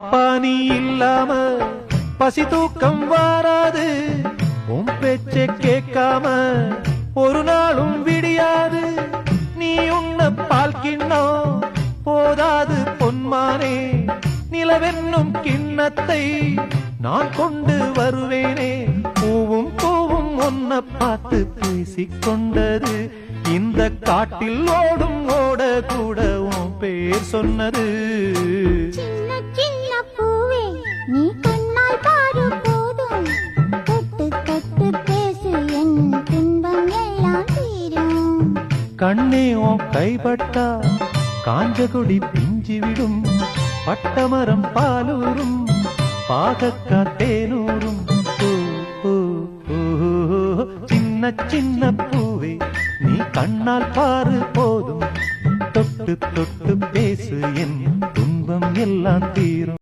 பானி இல்லாம பசி தூக்கம் வாராது. உன் பேச்சை கேட்காம ஒரு நாளும் விடியாது. நீ உன்ன பால் கிண்ணம் போதாது பொன்மானே நிலவென்னும் கிண்ணத்தை நான் கொண்டு வருவேனே. பூவும் பூவும் ஒன்ன பார்த்து பேசிக் கொண்டது இந்த காட்டில் ஓடும் ஓட கூட உன் பேர் சொன்னது. கண்ணே உன் கைப்பட்டா காஞ்ச கொடி பிஞ்சி விடும் பட்டமரம் பாலூரும் பாகக்கா தேனூரும். சின்ன சின்ன பூவே நீ கண்ணால் பாரு போதும். தொட்டு தொட்டு பேசு என் துன்பம் எல்லாம் தீரும்.